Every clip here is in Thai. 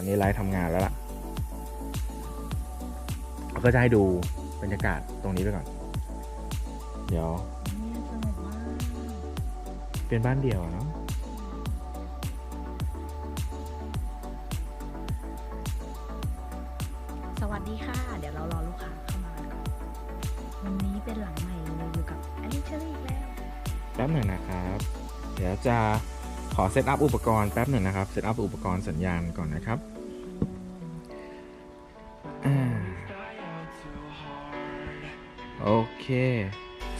อนนี้ไลฟ์ทำงานแล้วล่ะเราก็จะให้ดูบรรยากาศตรงนี้ไปก่อน เดี๋ยวเนี่ยสนุกมากเป็นบ้านเดี่ยวอะเนาะสวัสดีค่ะ เดี๋ยวเรารอลูกค้าเข้ามาก่อนวันนี้เป็นหลังใหม่เลยอยู่กับแอลิเชอรี่อีกแล้ว แป๊บหนึ่งนะครับ เดี๋ยวจะขอเซตอัพอุปกรณ์แป๊บหนึ่งนะครับ เซตอัพอุปกรณ์สัญญาณก่อนนะครับ เค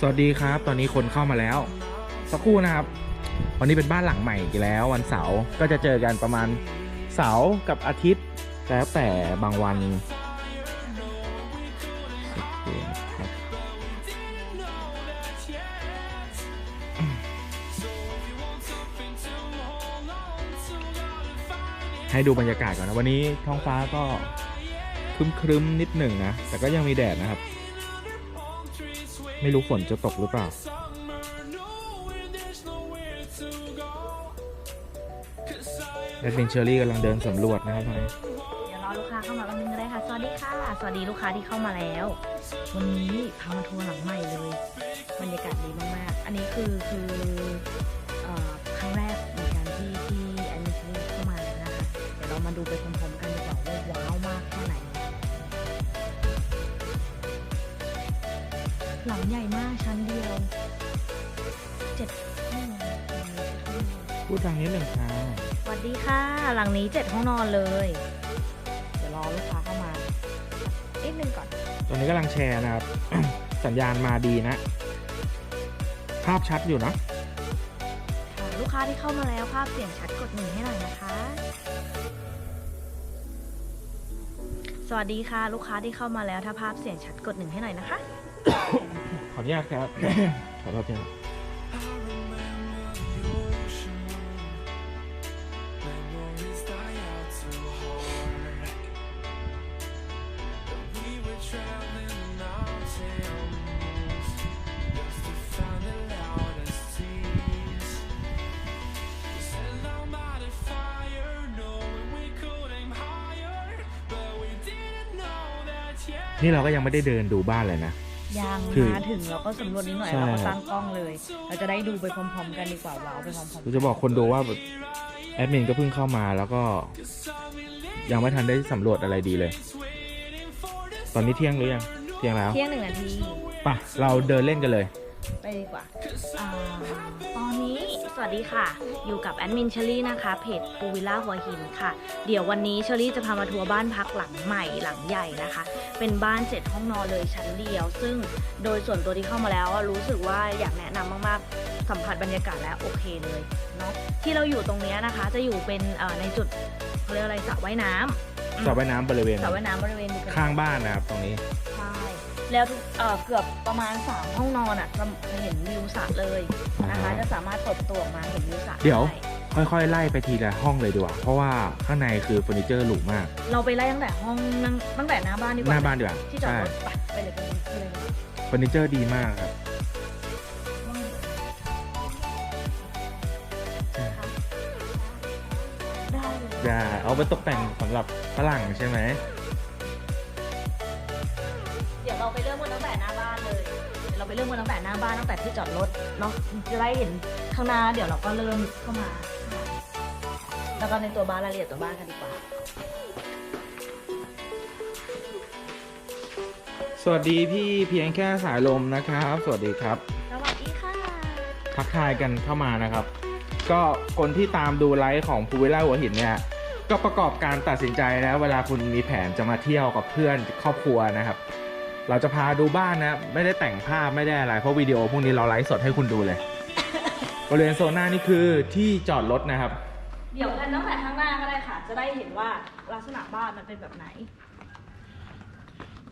สวัสดีครับ ตอนนี้คนเข้ามาแล้ว สักครู่นะครับ วันนี้เป็นบ้านหลังใหม่อีกแล้ว วันเสาร์ก็จะเจอกันประมาณเสาร์กับอาทิตย์ แล้วแต่บางวันให้ดูบรรยากาศก่อนนะ วันนี้ท้องฟ้าก็ครึ้มๆนิดหนึ่งนะ แต่ก็ยังมีแดดนะครับ ไม่รู้ฝนจะตกหรือเปล่า แอดมินเชอรี่กำลังเดินสำรวจนะครับตอนนี้เดี๋ยวรอลูกค้าเข้ามาแป๊บนึงก็ได้ค่ะ สวัสดีค่ะ สวัสดีลูกค้าที่เข้ามาแล้ว วันนี้พามาทัวร์หลังใหม่เลย บรรยากาศดีมากๆ อันนี้คือคือเอ่อครั้งแรก หลังใหญ่มากชั้นเดียวเจ็ดห้องนอนพูดดังนิดหนึ่งค่ะสวัสดีค่ะ หลังนี้เจ็ดห้องนอนเลย เดี๋ยวรอลูกค้าเข้ามานิดนึงก่อน ตอนนี้กำลังแชร์นะครับ สัญญาณมาดีนะ ภาพชัดอยู่นะค่ะลูกค้าที่เข้ามาแล้วภาพเสียงชัดกดหนึ่งให้หน่อยนะคะ สวัสดีค่ะ ลูกค้าที่เข้ามาแล้วถ้าภาพเสียงชัดกดหนึ่งให้หน่อยนะคะข ออนุญาตครับ ขอโทษทีครับนี่เราก็ยังไม่ได้เดินดูบ้านเลยนะ ยังคือ มาถึงเราก็สำรวจนิดหน่อยใช่ เราก็ตั้งกล้องเลย เราจะได้ดูไปพร้อมๆ กันดีกว่าว้าวไปพร้อมๆเราจะบอกคนดูว่าแอดมินก็เพิ่งเข้ามาแล้วก็ ยังไม่ทันได้สำรวจอะไรดีเลย ตอนนี้เที่ยงหรือยังเที่ยงแล้วเที่ยงหนึ่งนาที ไป่ะ เราเดินเล่นกันเลย ไปดีกว่าอาตอนนี้สวัสดีค่ะ อยู่กับแอดมินเชอรี่นะคะ เพจปูวิลล่าหัวหินค่ะ เดี๋ยววันนี้เชอรี่จะพามาทัวร์บ้านพักหลังใหม่หลังใหญ่นะคะ เป็นบ้านเจ็ดห้องนอนเลยชั้นเดียว ซึ่งโดยส่วนตัวที่เข้ามาแล้วอะรู้สึกว่าอยากแนะนำมากๆ สัมผัสบรรยากาศแล้วโอเคเลยเนาะที่เราอยู่ตรงเนี้ยนะคะจะอยู่เป็นเอ่อในจุดเขาเรียกอะไรสระว่ายน้ำอืมสระว่ายน้ำบริเวณสระว่ายน้ำบริเวณอยู่ตรงข้างบ้านนะครับตรงนี้ใช่ แล้วทุกเอ่อเกือบประมาณ 3 ห้องนอนอะจะจะเห็นวิวสระเลยนะคะอ่าฮะจะสามารถเปิดประตัวออกมาเห็นวิวสระเดี๋ยว ไค่อยๆ ไล่ไปทีละห้องเลยดีกว่า เพราะว่าข้างในคือเฟอร์นิเจอร์หรูมาก เราไปไล่ตั้งแต่ห้องนั่งตั้งแต่หน้าบ้านดีกว่าหน้าบ้านดีกว่าที่จอดใช่รถไปไปเลยไปเลยไปเลยเฟอร์นิเจอร์ดีมากครับได้เลย อย่าเอาไปตกแต่งสำหรับฝรั่งใช่ไหม ไปเริ่มกันตั้งแต่หน้าบ้านตั้งแต่ที่จอดรถเนาะจะได้เห็นข้างหน้าเดี๋ยวเราก็เริ่มเข้ามา แล้วก็ในตัวบ้านรายละเอียดตัวบ้านกันดีกว่า สวัสดีพี่เพียงแค่สายลมนะครับ สวัสดีครับ สวัสดีค่ะ ทักทายกันเข้ามานะครับ ก็คนที่ตามดูไลฟ์ของภูวิลล่าหัวหินเนี่ยก็ประกอบการตัดสินใจนะเวลาคุณมีแผนจะมาเที่ยวกับเพื่อนครอบครัวนะครับ เราจะพาดูบ้านนะ ไม่ได้แต่งภาพไม่ได้อะไร เพราะวิดีโอพวกนี้เราไลฟ์สดให้คุณดูเลย บริเวณโซนหน้านี่คือที่จอดรถนะครับ เดี๋ยวกันตั้งแต่ข้างหน้าก็ได้ค่ะ จะได้เห็นว่าลักษณะบ้านมันเป็นแบบไหน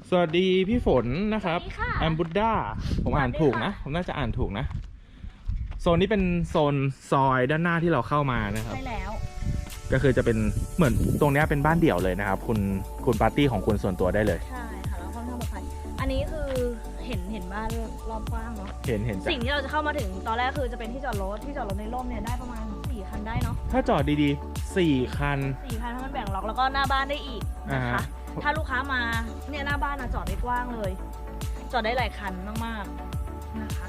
สวัสดีพี่ฝนนะครับสวัสดีค่ะ แอมบุดด้าผมอ่านสวัสดีถูกนะค่ะผมน่าจะอ่านถูกนะ โซนนี้เป็นโซนซอยด้านหน้าที่เราเข้ามานะครับ ใช่แล้ว ก็คือจะเป็นเหมือนตรงเนี้ยเป็นบ้านเดี่ยวเลยนะครับ คุณคุณปาร์ตี้ของคุณส่วนตัวได้เลย ใช่ นนี้คือเห็นเห็นบ้านรอบกว้างเนาะ เห็นเห็นจ้ะสิ่งที่เราจะเข้ามาถึงตอนแรกคือจะเป็นที่จอดรถที่จอดรถในร่มเนี่ยได้ประมาณ4คันได้เนาะถ้าจอดดีๆสี่คัน สี่พันถ้ามันแบ่งล็อกแล้วก็หน้าบ้านได้อีกนะอ่าคะฮะถ้าลูกค้ามาเนี่ยหน้าบ้านนะจอดได้กว้างเลย จอดได้หลายคันมากๆนะคะ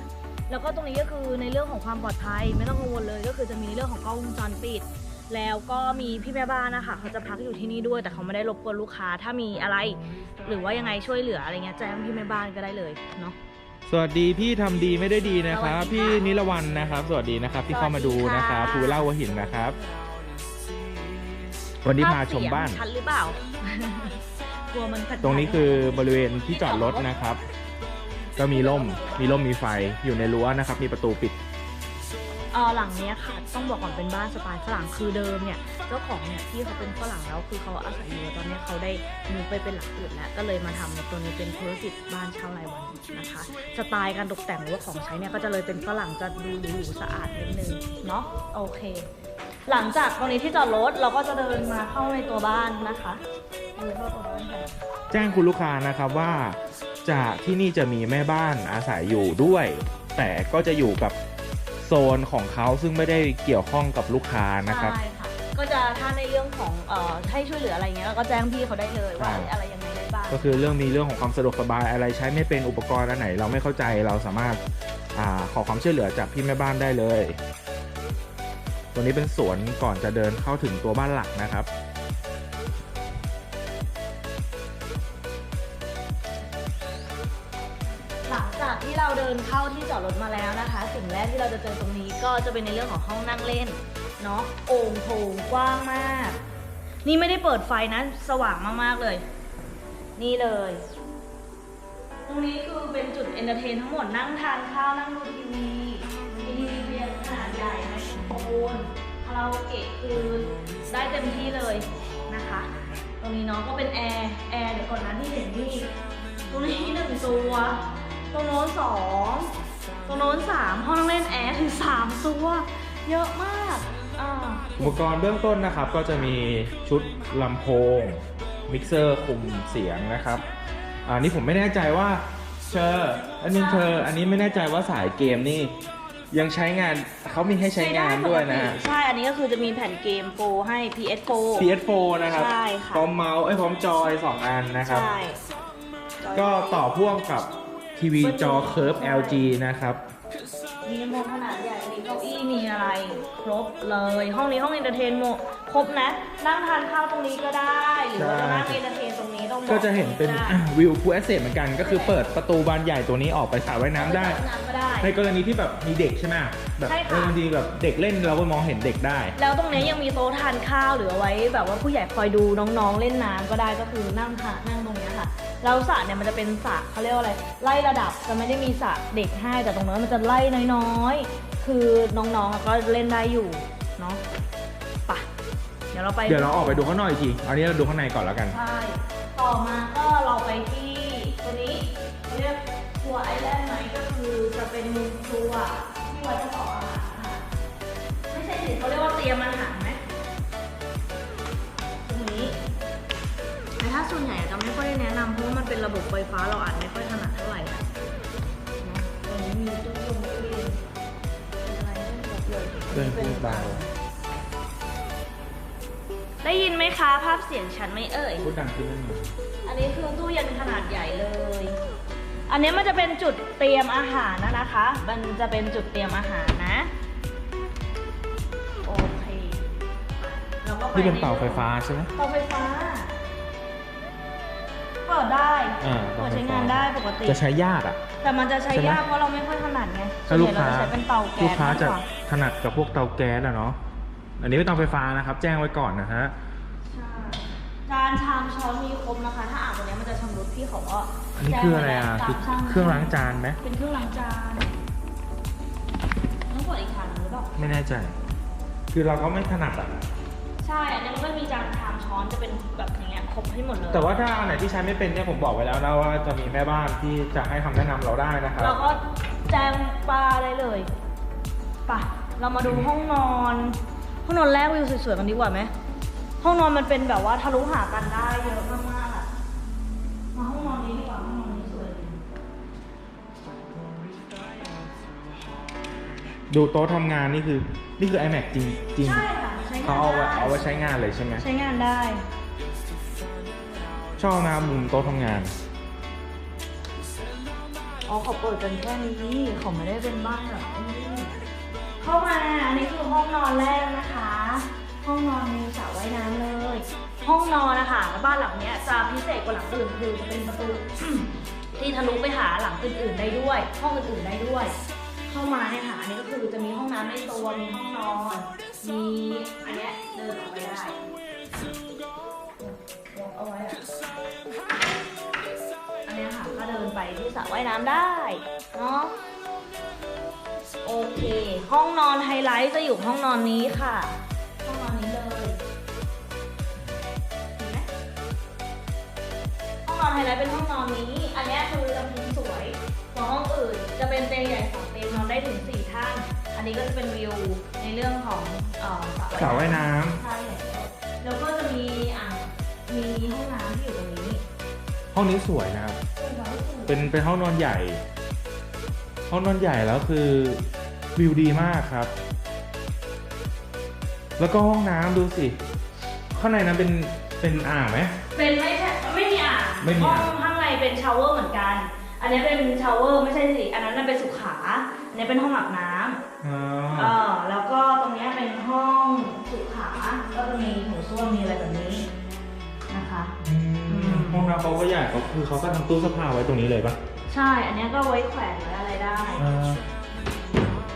แล้วก็ตรงนี้ก็คือในเรื่องของความปลอดภัยไม่ต้องกังวลเลย ก็คือจะมีในเรื่องของกล้องวงจรปิด แล้วก็มีพี่แม่บ้านนะคะเขาจะพักอยู่ที่นี่ด้วยแต่เขาไม่ได้รบกวนลูกค้าถ้ามีอะไร หรือว่ายังไงช่วยเหลืออะไรเงี้ยแจ้งพี่แม่บ้านก็ได้เลยเนาะ สวัสดีพี่ทำดีไม่ได้ดีนะครับ สวัสดีค่ะ พี่นิรวันนะครับ สวัสดีนะครับที่เข้ามาดูนะครับสวัสดีค่ะภูเล่าหัวหินนะครับ วันนี้พาชมบ้านภพเสียงชัดหรือเปล่า กลัวมันขัดตรงนี้คือบริเวณที่จอดรถนะครับ ก็มีร่มมีร่มมีไฟอยู่ในรั้วนะครับ มีประตูปิด เออหลังเนี้ยค่ะต้องบอกก่อนเป็นบ้านสไตล์ฝรั่งคือเดิมเนี่ยเจ้าของเนี่ยที่เขาเป็นฝรั่งแล้วคือเขาอาศัยอยู่ตอนนี้เขาได้มูไปเป็นหลักอื่นแล้วก็เลยมาทำในตัวนี้เป็นธุรกิจบ้านเช่ารายวันนะคะสไตล์การตกแต่งหรือว่าของใช้เนี่ยก็จะเลยเป็นฝรั่งจะดูหรูสะอาดนิดนึงเนาะโอเค หลังจากตรงนี้ที่จอดรถเราก็จะเดินมาเข้าในตัวบ้านนะคะเดินเข้าตัวบ้านกันแจ้งคุณลูกค้านะครับว่าจะที่นี่จะมีแม่บ้านอาศัยอยู่ด้วย แต่ก็จะอยู่กับ โซนของเขาซึ่งไม่ได้เกี่ยวข้องกับลูกค้านะครับ ใช่ค่ะ ก็จะถ้าในเรื่องของเอ่อให้ช่วยเหลืออะไรเงี้ยเราก็แจ้งพี่เขาได้เลยว่าใช่อะไรยังไงได้บ้าง ก็คือเรื่องมีเรื่องของความสะดวกสบายอะไรใช้ไม่เป็นอุปกรณ์อันไหน เราไม่เข้าใจเราสามารถอาขอความช่วยเหลือจากพี่แม่บ้านได้เลย ตัวนี้เป็นสวนก่อนจะเดินเข้าถึงตัวบ้านหลักนะครับ เราเดินเข้าที่จอดรถมาแล้วนะคะ สิ่งแรกที่เราจะเจอตรงนี้ก็จะเป็นในเรื่องของห้องนั่งเล่นเนาะโอ่งโถงกว้างมาก นี่ไม่ได้เปิดไฟนะสว่างมากๆเลย นี่เลย ตรงนี้คือเป็นจุดเอนเตอร์เทนทั้งหมดนั่งทานข้าวนั่งดูทีวีมีทีวีเรียงขนาดใหญ่ไมโครโฟนคาราโอเกะคือได้เต็มที่เลยนะคะ ตรงนี้เนาะก็เป็นแอร์แอร์เดี๋ยวก่อนนะที่เห็นนี่ตรงนี้หนึ่งตัว ตรงโน้นสองตรงโน้นสามห้องนั่งเล่นแอร์ถึงสามตัวเยอะมากอ่าอุปกรณ์เบื้องต้นนะครับ ก็จะมีชุดลำโพง มิกเซอร์คุมเสียงนะครับอันนี้ผมไม่แน่ใจว่าเชอร์อันนี้เธออันนี้ไม่แน่ใจว่าสายเกมนี่ ยังใช้งานเขามีให้ใช้งานด้วยนะฮะใช่ อันนี้ก็คือจะมีแผ่นเกมโปรให้ PS4 PS4 นะครับใช่ค่ะพร้อมเมาส์ไอ้ยพร้อมจอยสองอันนะครับ ใช่ ก็ต่อพ่วงกับ ทีวีจอเคิร์ฟ LG นะครับ มีลำโพงขนาดใหญ่มีเก้าอี้มีอะไร ครบเลย ห้องนี้ห้องเอนเตอร์เทนโมครบนะ นั่งทานข้าวตรงนี้ก็ได้ หรือว่าจะนั่งเอนเตอร์เทน ตรงนี้ต้องบอกก็จะเห็นเป็นได้วิวฟูเอสเซเหมือนกัน ก็คือเปิดประตูบานใหญ่ตัวนี้ออกไปสระว่ายน้ำได้ น้ำก็ได้ ในกรณีที่แบบมีเด็กใช่ไหมแบบใช่ค่ะเออบางทีแบบเด็กเล่นเราก็มองเห็นเด็กได้ แล้วตรงนี้ยังมีโต๊ะทานข้าวหรือเอาไว้ แบบว่าผู้ใหญ่คอยดูน้องๆ เล่นน้ำก็ได้ก็คือนั่งทานนั่งตรงเนี้ยค่ะแล้วสระเนี่ยมันจะเป็นสระเขาเรียกว่าอะไรไล่ระดับจะไม่ได้มีสระเด็กให้แต่ตรงนั้นมันจะไล่น้อยๆ คือน้องๆก็เล่นได้อยู่เนาะไปะเดี๋ยวเราไปเดี๋ยวเราออกไปดูข้างนอกอีกที อันนี้เราดูข้างในก่อนแล้วกัน ใช่ ต่อมาก็เราไปที่ตัวนี้เขาเรียกครัวไอแลนด์ไหมก็คือจะเป็นมุมครัวที่ไว้ประกอบอาหารค่ะไม่ใช่สิเขาเรียกว่าเตรียมอาหารไหมตรงนี้แต่ถ้าส่วนใหญ่จะไม่ค่อยได้แนะนำเพราะว่ามันเป็นระบบไฟฟ้าเราอาจไม่ค่อยถนัดเท่าไหร่นะเนอะตรงนี้มีตู้ยงตู้เย็นมีอะไรให้ครบเลยเครื่องพูดเบา ได้ยินไหมคะ ภาพเสียงฉันไหม่เอ่ย พูดดังขึ้นนิดนึงอันนี้คือตู้เย็นขนาดใหญ่เลย อันนี้มันจะเป็นจุดเตรียมอาหารนะนะคะ มันจะเป็นจุดเตรียมอาหารนะ โอเคเราก็ไปนี่เป็นเตาไฟฟ้าใช่ไหม เตาไฟฟ้า เปิดได้ อ่าเปิดใช้งานได้ปกติ จะใช้ยากอะ แต่มันจะใช้ใช่ไหม ยากเพราะเราไม่ค่อยถนัดไงถ้าลูกส่วนค้าใหญ่เราจะใช้เป็นเตาแก๊สลูกค้ามกจะกว่าถนัดกับพวกเตาแก๊สอะเนาะ อันนี้เป็นเตาไฟฟ้านะครับ แจ้งไว้ก่อนนะฮะใช่จานชามช้อนมีครบนะคะ ถ้าอ่านตัวนี้มันจะชำรุดพี่เขาก็อันนี้คืออะไรอะแจ้คืงอไว้ตามช่เครื่องล้างจานไหมเป็นเครื่องล้างจานต้องกดอีกถังหรือเปล่าไม่แน่ใจ คือเราก็ไม่ถนัดอะใช่อันนี้มันก็มีจานชามช้อนจะเป็นแบบอย่างเงี้ยครบให้หมดเลยแต่ว่าถ้าอันไหนที่ใช้ไม่เป็นเนี่ยผมบอกไว้แล้วนะว่าจะมีแม่บ้านที่จะให้คำแนะนำเราได้นะครับเราก็แจ้งปลาได้เลยไป่ะเรามาดูห้องนอน ห้องนอนแรกวิวสวยๆกันดีกว่าไหมห้องนอนมันเป็นแบบว่าทะลุหากันได้เยอะมากๆอะมาห้องนอนนี้ดีกว่าห้องนอนนี้สวย ดูโต๊ะทำงานนี่คือ นี่คือ iMac จริงจริงใช่ค่ะใช้งเขาเอาไว้เอาไว้ใช้งานเลยใช่ไหมใช้งานได้ ชอบนะมุมโต๊ะทำงาน อ๋อเขาเปิดกันแค่นี้เขาไม่ได้เป็นบ้านแบบไอ้นี่ เข้ามาอันนี้คือห้องนอนแรกนะคะ ห้องนอนมีสระว่ายน้ำเลย ห้องนอนนะคะบ้านหลังเนี้ยจะพิเศษกว่าหลังอื่นคือจะเป็นประตูที่ทะลุไปหาหลังอื่นๆได้ด้วย ห้องอื่นๆได้ด้วย เข้ามาเนี่ยค่ะอันนี้ก็คือจะมีห้องน้ำในตัวมีห้องนอนมีอันเนี้ยเดินออกไปได้เอาไว้อันนี้ค่ะก็เดินไปที่สระว่ายน้ำได้เนาะ โอเค ห้องนอนไฮไลท์จะอยู่ห้องนอนนี้ค่ะ ห้องนอนนี้เลยเห็นไหมห้องนอนไฮไลท์เป็นห้องนอนนี้ อันเนี้ยคือจะมุมสวยกว่าห้องอื่น จะเป็นเตียงใหญ่สองเตียงนอนได้ถึงสี่ท่าน อันนี้ก็จะเป็นวิวในเรื่องของเอ่อสระว่ายน้ใช่แล้วก็จะมีอ่างมีห้องน้ำที่อยู่ตรงนี้ำห้องนี้สวยนะครับ เป็นแบบว่าสวยเป็นเป็นห้องนอนใหญ่ ห้องนอนใหญ่แล้วคือวิวดีมากครับ แล้วก็ห้องน้ำดูสิ ข้างในนั้นเป็นเป็นอ่างไหม เป็นไม่ใช่ไม่มีอ่างไม่มีห้ออ่าง งข้างในเป็นชาวเวอร์เหมือนกัน อันนี้เป็นชาวเวอร์ไม่ใช่สิ อันนั้นน่ะเป็นสุขา อันนี้เป็นห้องอาบน้ำอ๋อเออแล้วก็ตรงเนี้ยเป็นห้องสุขา ก็จะมีหูส้วมมีอะไรแบบนี้นะคะมห้องน้ำเขาก็ใหญ่เขาคือเขาก็ทำตู้เสื้อผ้าไว้ตรงนี้เลยปะ ใช่ อันเนี้ยก็ไว้แขวนไว้อะไรได้ อ่า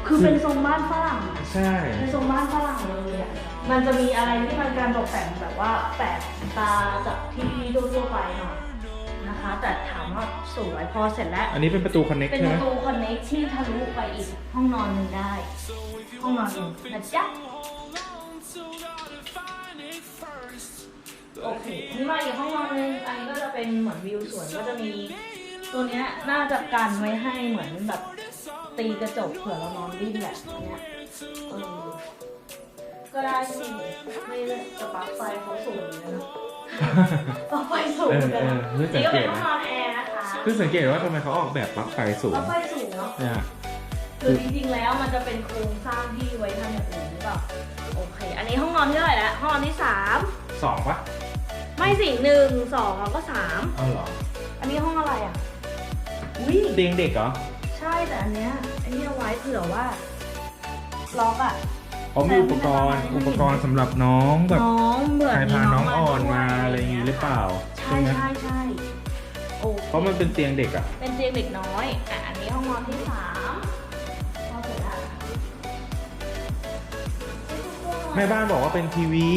คือเป็นทรงบ้านฝรั่งอะใช่ เป็นทรงบ้านฝรั่งเลยอะมันจะมีอะไรที่มันการตกแต่งแบบว่าแปลกตาจากที่ทั่วๆไปหน่อยนะคะ แต่ถามว่าสวยพอเสร็จแล้ว อันนี้เป็นประตูคอนเน็กเป็นใช่ปไหมระตูคอนเนคที่ทะลุไปอีกห้องนอนหนึ่งได้ ห้องนอนหนึ่งนะจ๊ะโอเคอันนี้มาอีกห้องนอนหนึงอันนี้ก็จะเป็นเหมือนวิวสวนก็จะมี ตัวเนี้ยน่าจะกันไว้ให้เหมือนแบบตีกระจกเผื่อเรานอนดิ้นแหละอันเนี้ยเออก็ได้สิไม่ได้จะปลั๊กไฟเขาสูงเลยนะปลั๊กไฟสูงเออเลยเออนะเพิ่งสันี่งก็เกเป็นตห้องนะนอนแอร์นะคะเพิ่งสังเกตว่าทำไมเขาออกแบบปลั๊กไฟสูปลั๊งกไฟสูงเนาะ เนี่ย คือจริงๆ แล้วมันจะเป็นโครงสร้างที่ไว้ทำอย่างอื่นหรือเปล่าโอเค อันนี้ห้องนอนที่เท่าไหร่แล้วห้องนอนที่สามสองปะไม่สิหนึ่งสองแล้วก็สามเอาเหรออันนี้ห้องอะไรอะ อุ้ยเตียงเด็กเหรอ ใช่แต่อันเนี้ยอันนี้เอาไว้เผื่อว่าล็อกอะเขามีอุปกรณ์อุปกรณ์สำหรับน้องแบบน้องเบื่อใครมีพาน้องอ่อนด้วยมาอะไรอย่างงี้หรือเปล่า ใช่ไหมใช่ใช่โอคเพราะมันเป็นเตียงเด็กอะ เป็นเตียงเด็กน้อยอะอันนี้ห้องนอนที่สามพอเสร็จแล้วแม่บ้านบอกว่าเป็นทีวี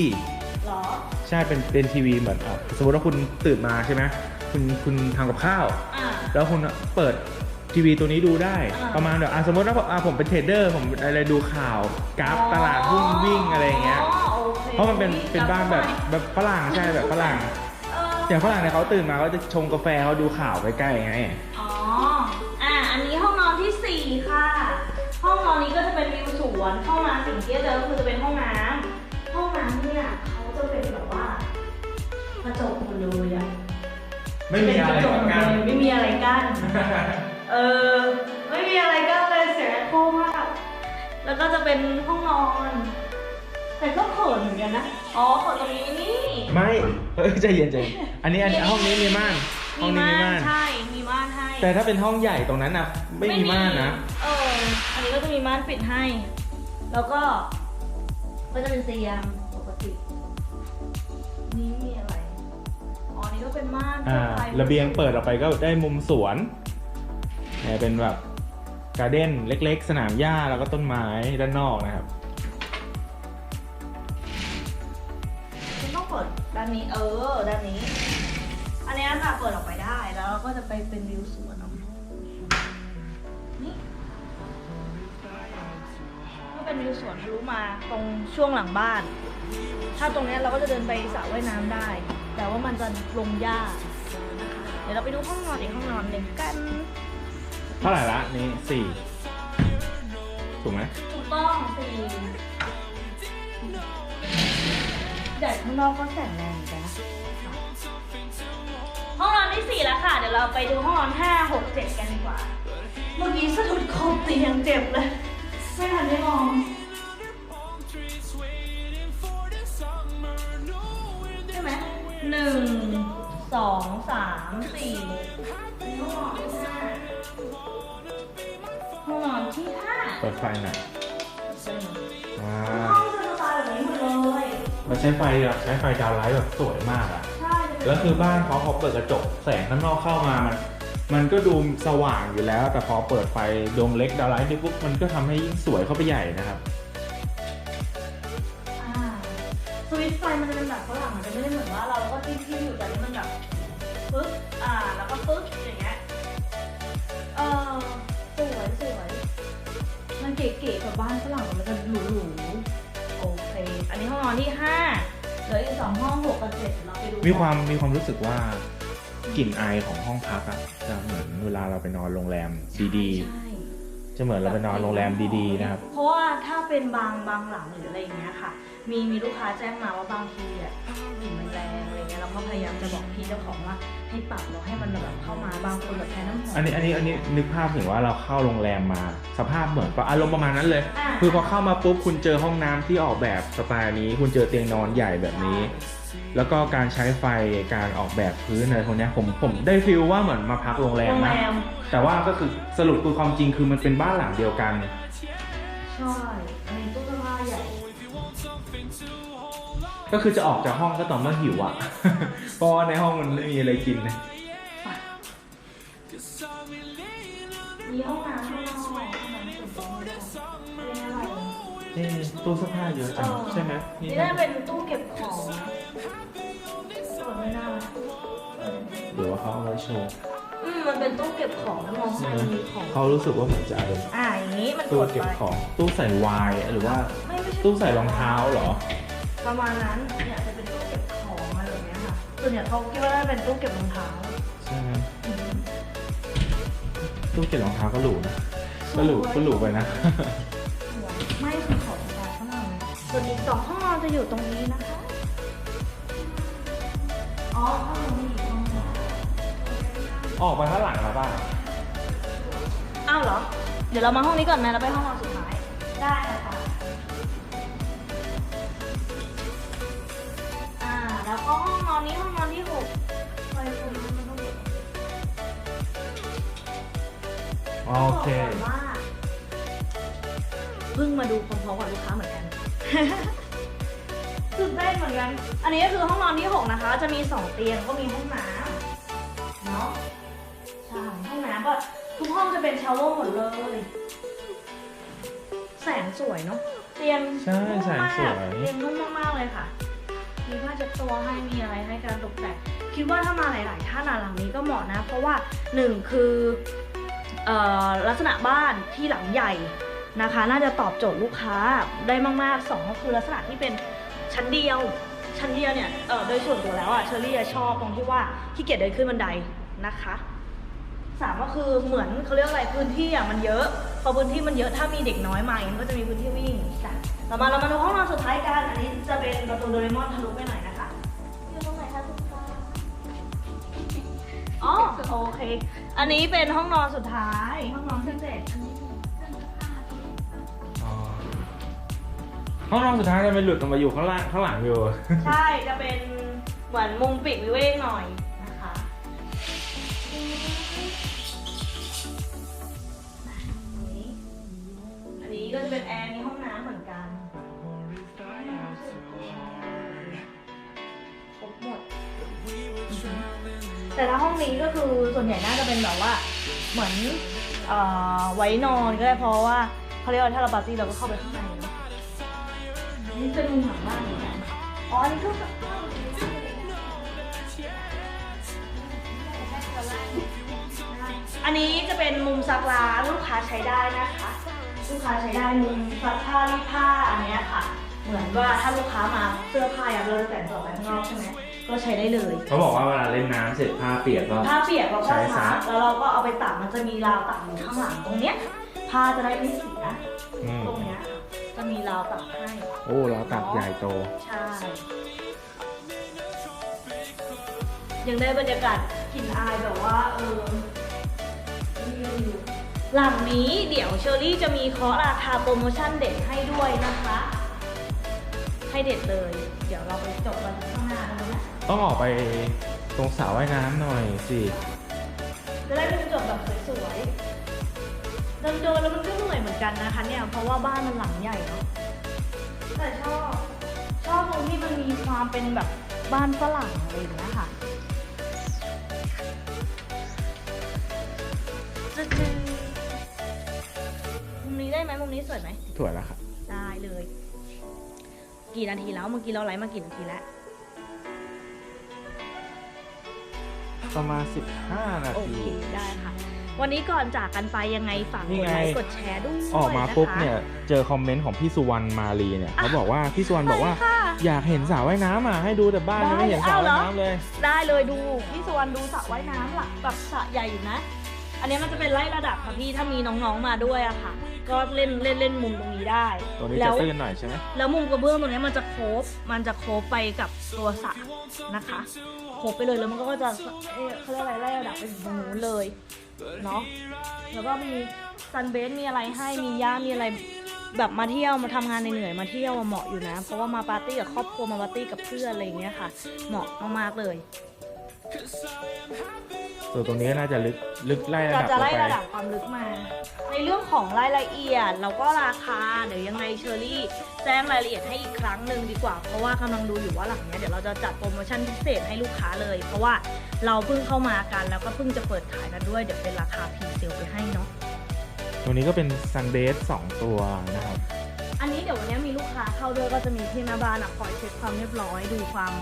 เหรอ ใช่เป็นเป็นทีวีเหมือนอะสมมติว่าคุณตื่นมาใช่ไหม คุณคุณทำกับข้าว อ่า แล้วคุณเปิดทีวีตัวนี้ดูได้ อ่าประมาณแบบอะสมมติว่าอะผมเป็นเทรดเดอร์ผมอะไรดูข่าวกราฟตลาดหุ้นวิ่งอะไรอย่างเงี้ยอ๋อโอคเพราะมันเป็นเป็นบ้านแบบแบบฝรั่งใช่แบบฝรั่ง เอออย่างฝรั่งเนี่ยเขาตื่นมาเขาจะชงกาแฟเขาดูข่าวใกล้ๆไง อ๋อ อะ อันนี้ห้องนอนที่สี่ค่ะ ห้องนอนนี้ก็จะเป็นวิวสวน เข้ามาสิ่งที่จะเจอก็คือจะเป็นห้องน้ำห้องน้ำเนี่ยเขาจะเป็นแบบว่ากระจกหมดเลยอะ ไม่มีอะไรเป็นกระจกหมดกันเลยไม่มีอะไรกั้นเออ ไม่มีอะไรกั้นเลยเสียงโคมาก แล้วก็จะเป็นห้องนอน แต่ก็เขินเหมือนกันนะ อ๋อเขินตรงนี้นี่ ไม่เฮ้ยใจเย็นใจเย็นอันนี้อันนี้ห้องนี้มีม่าน ห้องนี้มีม่าน ใช่ มีม่านให้ แต่ถ้าเป็นห้องใหญ่ตรงนั้นนะไม่มีม่านนะ เออ อันนี้ก็จะมีม่านปิดให้ แล้วก็ ก็จะเป็นเตียง เป็นม่านอ่าทั่วไประเบียงเปิดออกไปก็ได้มุมสวนเนี่ยเป็นแบบการ์เด้นเล็ก ๆ สนามหญ้าแล้วก็ต้นไม้ด้านนอกนะครับคุณต้องเปิดด้านนี้เออด้านนี้ อันนี้ค่ะเปิดออกไปได้แล้วเราก็จะไปเป็นวิวสวนเอานี่ก็เป็นวิวสวนทะลุมาตรงช่วงหลังบ้าน ถ้าตรงเนี้ยเราก็จะเดินไปสระว่ายน้ำได้ แต่ว่ามันจะลงหญ้านะคะเดี๋ยวเราไปดูห้องนอนอีกห้องนอนหนึ่งกัน เท่าไหร่ละนี่สี่ถูกไหมถูกต้องสี่แดดข้างนอกก็แสงแรงเหมือนกันนะห้องนอนที่สี่แล้วค่ะ เดี๋ยวเราไปดูห้องนอนห้าหกเจ็ดกันดีกว่า เมื่อกี้สะดุดโคมเตียงเจ็บเลย ไม่ทันได้มอง หนึ่งสองสามสี่ห้องนอนที่ห้าห้องนอนที่ห้าเปิดไฟหน่อยอ่าห้องจะสไตล์แบบนี้หมดเลยมันใช้ไฟแบบใช้ไฟดาวไลท์แบบสวยมากอะใช่จะเป็นแล้วคือบ้านเขาพอเปิดกระจกแสงข้างนอกเข้ามา มันมันก็ดูสว่างอยู่แล้ว แต่พอเปิดไฟดวงเล็กดาวไลท์นี่ปุ๊บมันก็ทำให้ยิ่งสวยเข้าไปใหญ่นะครับ สวิตช์ไฟมันจะเป็นแบบฝรั่งมันจะไม่ได้เหมือนว่าเราแล้วก็ที่ที่อยู่แต่นี่มันแบบปึ๊บอ่าแล้วก็ปึ๊บอย่างเงี้ยเออสวยสวยมันเก๋ๆกับบ้านฝรั่งมันจะหรูๆโอเค อันนี้ห้องนอนที่ห้าเหลืออีกสองห้องหกกับเจ็ดเราไปดูมีความมีความรู้สึกว่ากลิ่นไอของห้องพักอะจะเหมือนเวลาเราไปนอนโรงแรมดีใช่ๆจะเหมือนเราไปนอนโรงแรมดีๆนะครับ เพราะว่าถ้าเป็นบางบางหลังหรืออะไรอย่างเงี้ยค่ะ มีมีลูกค้าแจ้งมาว่าบางทีอะกลิ่นมันแรงอะไรเงี้ยเราก็พยายามจะบอกพี่เจ้าของว่าให้ปรับเราให้มันแบบเข้ามาบางคนแบบแพ้น้ำหอมอันนี้อันนี้อันนี้นึกภาพถึงว่าเราเข้าโรงแรมมา สภาพเหมือนก็อารมณ์ประมาณนั้นเลยอ่าคือพอเข้ามาปุ๊บคุณเจอห้องน้ำที่ออกแบบสไตล์นี้ คุณเจอเตียงนอนใหญ่แบบนี้ แล้วก็การใช้ไฟการออกแบบพื้นอะไรพวกเนี้ยผมผมได้ฟีลว่าเหมือนมาพักโรงแรมโรงแรนะมแต่ว่าก็คือสรุปคือความจริงคือมันเป็นบ้านหลังเดียวกัน ใช่อันนี้ตู้ ก็คือจะออกจากห้องก็ต่อเมื่อหิวอะเพราะว่าในห้องมันไม่มีอะไรกินนะมีห้องน้ำห้องนอกห้องน้ำส่วนตัวด้วยเป็นอะไรเอ๊ะตู้เสื้อผ้าเยอะจังใช่ไหมนี่น่าเป็นตู้เก็บของสวยไม่น่าหรือว่าเขาเอาไว้โชว์อืมมันเป็นตู้เก็บของมองไปมันมีของเขารู้สึกว่าเหมือนจะเป็นอ่าอย่างนี้มันกตู้ดเก็บไปของตู้ใส่ไวน์หรือว่าไม่ไม่ใช่ตู้ใส่รองเท้าเหรอ ประมาณนั้นเนี่ยจะเป็นตู้เก็บของอะไรแบบเนี้ยค่ะส่วนใหญ่เขาคิดว่าน่าจะเป็นตู้เก็บรองเท้าใช่ไหมตู้เก็บรองเท้าก็หรูนะก็หรูก็หรูไปนะไม่คือของรองเท้าข้างในส่วนอีกสองห้องนอนจะอยู่ตรงนี้นะคะ อ๋อห้องนอนมีอีกห้องนึงออกไปข้างหลังแล้วป่ะ อ้าวเหรอ เดี๋ยวเรามาห้องนี้ก่อนไหมแล้วไปห้องนอนสุดท้าย ได้ค่ะ โอเคบอกก่อนว่าเพิ่งมาดูพร้อมๆกับลูกค้าเหมือนกัน ตื่นเต้นเหมือนกัน อันนี้ก็คือห้องนอนที่ 6 นะคะ จะมี 2 เตียงก็มีห้องน้ำเนาะใช่ห้องน้ำก็ทุกห้องจะเป็นชาวเวอร์หมดเลย แสงสวยเนาะเตียงใช่แสงสวยนุ่มมากเตียงนุ่มมากๆเลยค่ะ มีผ้าเช็ดตัวให้มีอะไรให้การตกแต่งคิดว่าถ้ามาหลาย ๆ ท่านอะหลังนี้ก็เหมาะนะ เพราะว่าหนึ่งคือเอ่อ ลักษณะบ้านที่หลังใหญ่นะคะ น่าจะตอบโจทย์ลูกค้าได้มากๆสองก็คือลักษณะที่เป็นชั้นเดียว ชั้นเดียวเนี่ยโดยส่วนตัวแล้วอะเชอรี่อะชอบตรงที่ว่าขี้เกียจเดินขึ้นบันไดนะคะสามก็คือเหมือนเขาเรียกอะไรพื้นที่อะมันเยอะ พอพื้นที่มันเยอะถ้ามีเด็กน้อยมามันก็จะมีพื้นที่วิ่งจ้ะต่อมาเรามาดูห้องนอนสุดท้ายกัน อันนี้จะเป็นประตูโดเรมอนทะลุไปหน่อยนะคะ อ๋อโอเค อันนี้เป็นห้องนอนสุดท้าย ห้องนอนที่เจ็ดอันนี้อ๋อห้องนอนสุดท้ายจะไปหลุดออกมาอยู่ข้างล่างข้างหลังอยู่ใช่จะเป็นเหมือนมุมปีกวิเวกหน่อยนะคะ อันนี้ก็จะเป็นแอร์มีห้องน้ำเหมือนกัน แต่ถ้าห้องนี้ก็คือส่วนใหญ่น่าจะเป็นแบบว่าเหมือนเอ่อไว้นอนก็ได้เพราะว่าเขาเรียกว่าถ้าเราปาร์ตี้เราก็เข้าไปข้างในเนอะนี่เป็นมุมหลังบ้านเหมือนกันอ๋ออันนี้ก็กับอันนี้จะเป็นมุมซักล้างลูกค้าใช้ได้นะคะ ลูกค้าใช้ได้มุมซักผ้ารีดผ้าอันเนี้ยค่ะ เหมือนว่าถ้าลูกค้ามาเสื้อผ้าอยากเราจะแต่งตัวไปข้างนอกใช่ไหม ก็ใช้ได้เลย เขาบอกว่าเวลาเล่นน้ำเสร็จผ้าเปียกก็ ผ้าเปียกเราก็ใช้ซัซัก กแล้วเราก็เอาไปตากมันจะมีราวตากอยู่ข้างหลังตรงเนี้ยผ้าจะได้ไม่เสียอืม ตรงเนี้ยค่ะจะมีราวตากให้โอ้เราตักใหญ่โต ใช่ยังได้บรรยากาศกลิ่นอายแบบว่าเออหลังนี้เดี๋ยวเชอรี่จะมีเคอราคาโปรโมชั่นเด็ดให้ด้วยนะคะแถ ให้เด็ดเลย เดี๋ยวเราไปจบกันข้างหน้าเลยนะต้องออกไปตรงสระว่ายน้ำหน่อยสิจะได้เป็นจบแบบสวยๆเดินเดินแล้วมันก็เหนื่อยเหมือนกันนะคะเนี่ยเพราะว่าบ้านมันหลังใหญ่เนาะแต่ชอบชอบตรงที่มันมีความเป็นแบบบ้านฝรั่งอะไรอย่างเงี้ยค่ะจะคือมุมนี้ได้ไหมมุมนี้สวยไหม ถั่วแล้วครับได้เลย กี่นาทีแล้วเมื่อกี้เราไลฟ์มากี่นาทีแล้วประมาณ 15 นาโอที เคได้ค่ะ วันนี้ก่อนจากกันไปยังไงฝากนี่กดไงไลค์กดแชร์ด้วยออกมาปุ๊บะคะเนี่ย เจอคอมเมนต์ของพี่สุวรรณมาลีเนี่ยเขาบอกว่าพี่สุวรรณบอกว่าใช่ค่ะ อยากเห็นสระว่ายน้ำอะให้ดูแต่บ้านได้ยังไม่เห็นสระเอาเหรว่าอยน้ำเลย ได้เลยดูพี่สวรรณดูสระว่ายน้ำหลักแบบสระใหญ่อยู่นะ อันนี้มันจะเป็นไล่ระดับค่ะพี่ถ้ามีน้องๆมาด้วยอะค่ะ ก็เล่นเล่นเล่นมุมตรงนี้ได้ตัวนี้แล้จะวตื้นหน่อยใช่ไหมแล้วมุมกระเบื้องตรงนี้มันจะโคบมันจะโคบไปกับตัวสระนะคะโคบไปเลยแล้วมันก็จะเอ๊ะเขาเรียกอะไรไล่ระดับไปถึงตรงนู้นเลยเนาะแล้วก็มีซันเบสมีอะไรให้มีย่ามีอะไรแบบมาเที่ยวมาทำงานเหนื่อยๆมาเที่ยวอะเหมาะอยู่นะ เพราะว่ามาปาร์ตี้กับครอบครัวมาปาร์ตี้กับเพื่อนอะไรอย่างเงี้ยค่ะ เหมาะมากๆเลย ส่วนตรงนี้ก็น่าจะลึกลึกไล่ระดับจะไล่ไประดับความลึกมา ในเรื่องของรายละเอียดแล้วก็ราคาเดี๋ยวยังไงเชอรี่แจ้งรายละเอียดให้อีกครั้งหนึ่งดีกว่า เพราะว่ากำลังดูอยู่ว่าหลังเนี้ยเดี๋ยวเราจะจัดโปรโมชั่นพิเศษให้ลูกค้าเลย เพราะว่าเราเพิ่งเข้ามากันแล้วก็เพิ่งจะเปิดขายกันด้วยเดี๋ยวเป็นราคาพรีเซลไปให้เนาะ ตรงนี้ก็เป็นซันเบสสองตัวนะครับ อันนี้เดี๋ยววันนี้มีลูกค้าเข้าด้วยก็จะมีพี่แม่บ้านอะคอยเช็คความเรียบร้อยดูความ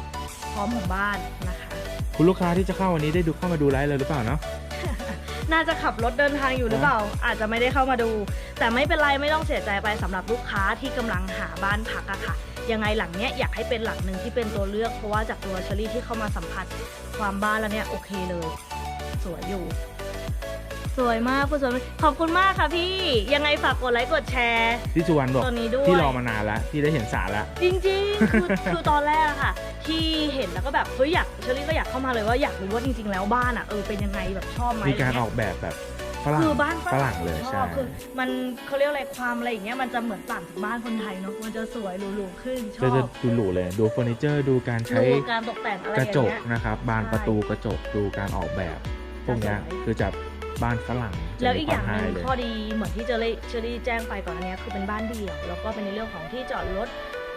พร้อมของบ้านนะคะ คุณลูกค้าที่จะเข้าวันนี้ได้ดูเข้ามาดูไลฟ์เลยหรือเปล่าเนาะน่าจะขับรถเดินทางอยู่หรือเปล่า อาจจะไม่ได้เข้ามาดู แต่ไม่เป็นไรไม่ต้องเสียใจไปสำหรับลูกค้าที่กำลังหาบ้านพักอะค่ะยังไงหลังเนี้ยอยากให้เป็นหลังหนึ่งที่เป็นตัวเลือกเพราะว่าจากตัวเชอรี่ที่เข้ามาสัมผัสความบ้านแล้วเนี่ยโอเคเลย สวยอยู่ สวยมากคุณสวยขอบคุณมากค่ะพี่ ยังไงฝากกดไลค์กดแชร์ พี่สุวรรณบอกตัวนี้ด้วย พี่รอมานานแล้วพี่ได้เห็นสระแล้วจริงๆ คือคือตอนแรกอะค่ะ ที่เห็นแล้วก็แบบเฮ้ยอยากเชอรี่ก็อยากเข้ามาเลยว่าอยากรู้ว่าจริง ๆ แล้วบ้านอะเออเป็นยังไงแบบชอบไหมมีการะไเงี้ยออกแบบแบบฝรั่งคือบ้านฝรั่งเลยชใช่อบคือมันเขาเรียกอะไรความอะไรอย่างเงี้ยมันจะเหมือนต่างจากบ้านคนไทยเนาะมันจะสวยหรูๆขึ้นชจะอจะบดูหรูเลยดูเฟอร์นิเจอร์ดูการใช้ดูการตกแต่งอะไรกอระย่างจกเงี้ย นะครับบานใช่ประตูกระจกดูการออกแบบ พวกเนี้ยสวยคือจะ บ้านฝรั่งจะแล้วมีอีกคอวามย่างหไฮนึ่งเลยข้อดีเหมือนที่เจอรี่เชอรี่แจ้งไปก่อนอันเนี้ยคือเป็นบ้านเดี่ยว แล้วก็เป็นในเรื่องของที่จอดรถ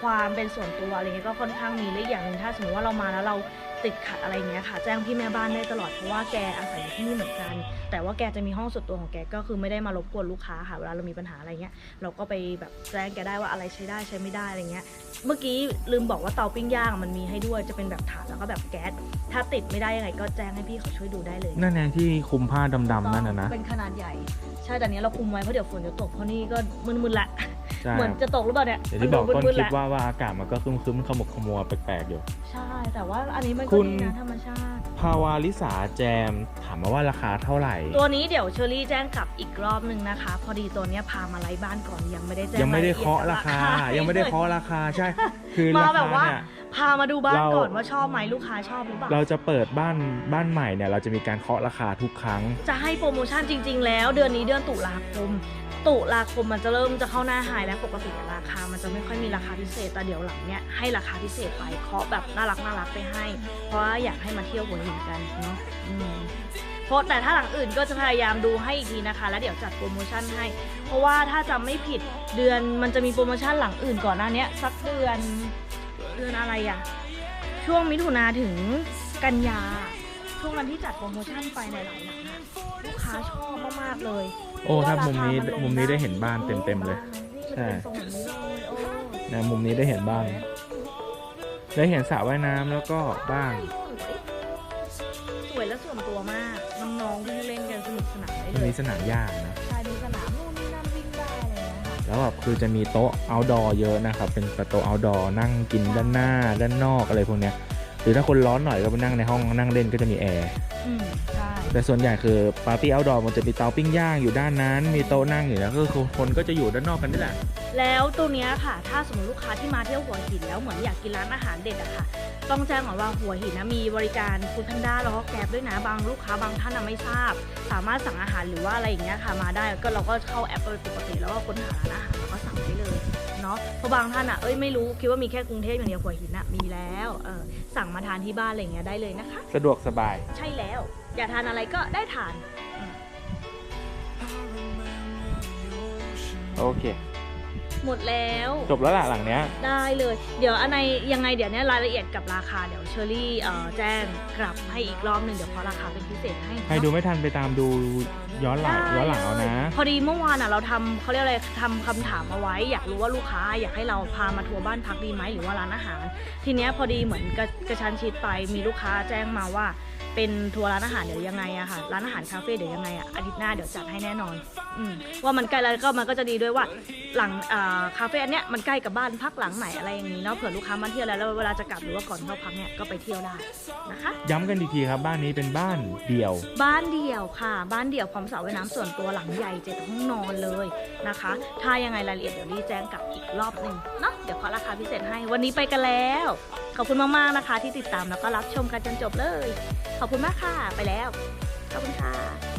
ความเป็นส่วนตัวอะไรเงี้ยก็ค่อนข้างมีและอีกอย่างหนึ่งถ้าสมมติว่าเรามาแล้วเรา ติดขัดอะไรเงี้ยค่ะ แจ้งพี่แม่บ้านได้ตลอดเพราะว่าแกอาศัยอยู่ที่นี่เหมือนกัน แต่ว่าแกจะมีห้องส่วนตัวของแกก็คือไม่ได้มารบกวนลูกค้าค่ะเวลาเรามีปัญหาอะไรเงี้ยเราก็ไปแบบแจ้งแกได้ว่าอะไรใช้ได้ใช้ไม่ได้อะไรเงี้ยเมื่อกี้ลืมบอกว่าเตาปิ้งย่างมันมีให้ด้วยจะเป็นแบบถ่านแล้วก็แบบแก๊สถ้าติดไม่ได้ยังไงก็แจ้งให้พี่เขาช่วยดูได้เลยนั่นเองที่คุมผ้าดำๆนั่นนะนะเป็นขนาดใหญ่ใช่แต่อันนี้เราคุมไว้เพราะเดี๋ยวฝนจะตกเพราะนี่ก็มึนๆละใช่เหมือนจะตกหรือเปล่าเนี่ยอย่างที่บอกมัต้นดูคลิปๆละว่าว่าอากาศมันก็ครึ้มๆขมุกขมัวแปลกๆอยู่ ใช่แต่ว่าอันนี้มันคุก็ณดีนะธรรมชาติ ภาวาลิสาแจมถามมาว่าราคาเท่าไหร่ ตัวนี้เดี๋ยวเชอรี่แจ้งกลับอีกรอบหนึ่งนะคะ พอดีตัวเนี้ยพามาไล่บ้านก่อนยังไม่ได้แจ้งยังไม่ได้ยลอีเคาะราคา ยังไม่ได้เคาะราคาใช่ คือมาราแบบคาว่า เนี่ย พามาดูบ้านเราก่อนว่าชอบไหมลูกค้าชอบหรือเปล่า เราจะเปิดบ้านบ้านใหม่เนี่ยเราจะมีการเคาะราคาทุกครั้ง จะให้โปรโมชั่นจริง ๆ แล้ว เดือนนี้เดือนตุลาคม ตุลาคมมันจะเริ่มจะเข้าหน้าไฮแล้วปกติราคา มันจะไม่ค่อยมีราคาพิเศษแต่เดี๋ยวหลังเนี้ยให้ราคาพิเศษไปเคาะแบบน่ารักน่ารักไปให้ เพราะว่าอยากให้มาเที่ยวหัวหินกันเนาะเพราะแต่ถ้าหลังอื่นก็จะพยายามดูให้อีกทีนะคะ แล้วเดี๋ยวจัดโปรโมชั่นให้ เพราะว่าถ้าจำไม่ผิดเดือนมันจะมีโปรโมชั่นหลังอื่นก่อนหน้าเนี้ยสักเดือนเดือนอะไรอะช่วงมิถุนาถึงกันยาช่วงนั้นที่จัดโปรโมชั่นไปหลายๆหลังอะลูกค้าชอบมากๆเลย โอ้ถ้ามุมนี้เพระว่รคมุมนี้ลงได้เห็นบ้านเต็มๆเลยใช่เป็นทรงแบบนี้เลยโอ้นะมุมนี้ได้เห็นบ้าง ได้เห็นสระว่ายน้ำแล้วก็บ้าง สวยและส่วนตัวมาก น้องๆวิ่งเล่นกันสนุกสนานได้มันเลมียสนามหญ้านะ ใช่มีสนามนู่นนี่นั่นวิ่งได้อะไรอย่างเงี้ยค่ะแล้วแบบคือจะมีโต๊ะ outdoor เยอะนะครับ เป็นโต๊ะ outdoor นั่งกินด้านหน้า ด้านนอกอะไรพวกเนี้ย หรือถ้าคนร้อนหน่อยก็ไปนั่งในห้องนั่งเล่นก็จะมีแอร์ อืมใช่แต่ส่วนใหญ่คือปาร์ตี้ outdoor มันจะมีเตาปิ้งย่างอยู่ด้านนั้น มีโต๊ะนั่งอยู่แล้วก็คือคนก็จะอยู่ด้านนอกกันนี่แหละ แล้วตัวเนี้ยค่ะ ถ้าสมมติลูกค้าที่มาเที่ยวหัวหินแล้วเหมือนอยากกินร้านอาหารเด็ดอะค่ะ ต้องแจ้งก่อนว่าหัวหินนะมีบริการฟู้ดแพนด้าแล้วก็แกร็บด้วยนะบางลูกค้าบางท่านน่ะไม่ทราบ สามารถสั่งอาหารหรือว่าอะไรอย่างเงี้ยค่ะมาได้ก็เราก็เข้าแอปไปปกติแล้วก็ค้นหาร้านอาหารแล้วก็สั่งได้ เลยเนาะเนาะเพราะบางท่านอะเอ้ยไม่รู้คิดว่ามีแค่กรุงเทพอย่างเดียวหัวหินอะมีแล้วเออสั่งมาทานที่บ้านอะไรอย่างเงี้ยได้เลยนะคะ สะดวกสบาย ใช่แล้ว อยากทานอะไรก็ได้ทานอืมโอเค หมดแล้ว จบแล้วล่ะหลังเนี้ย ได้เลย เดี๋ยวอันในยังไงเดี๋ยวเนี้ยรายละเอียดกับราคาเดี๋ยวเชอรี่เอ่อแจ้งกลับให้อีกรอบหนึ่งเดี๋ยวเพราะราคาเป็นพิเศษให้ใครดูไม่ทันไปตามดูย้อนหลังย้อนหลังเอานะ พอดีเมื่อวานอะเราทำเขาเรียกอะไรทำคำถามเอาไว้ อยากรู้ว่าลูกค้า อยากให้เราพามาทัวร์บ้านพักดีไหมหรือว่าร้านอาหาร ทีเนี้ยพอดีเหมือนกระกระชันชิดไปมีลูกค้าแจ้งมาว่า เป็นทัวร์ร้านอาหารเดี๋ยวยังไงอะค่ะร้านอาหารคาเฟ่เดี๋ยวยังไงอะอาทิตย์หน้าเดี๋ยวจัดให้แน่นอนอืมว่ามันใกล้แล้วก็มันก็จะดีด้วยว่าหลังอ่าคาเฟ่อันเนี้ยมันใกล้กับบ้านพักหลังไหนอะไรอย่างนี้เนาะเผื่อลูกค้ามาเที่ยวแล้วแล้วเวลาจะกลับหรือว่าก่อนเข้าพักเนี่ยก็ไปเที่ยวได้นะคะ ย้ำกันอีกทีครับบ้านนี้เป็นบ้านเดี่ยว บ้านเดี่ยวค่ะ บ้านเดี่ยวพร้อมสระว่ายน้ำส่วนตัวหลังใหญ่เจ็ดห้องนอนเลยนะคะ ถ้ายังไงรายละเอียดเดี๋ยวรีแจ้งกลับอีกรอบหนึ่งเนาะเดี๋ยวขอราคาพิเศษให้วันนี้ไปกันแล้ว ขอบคุณมากๆนะคะ ที่ติดตามแล้วก็รับชมกันจนจบเลย ขอบคุณมากค่ะไปแล้วขอบคุณค่ะ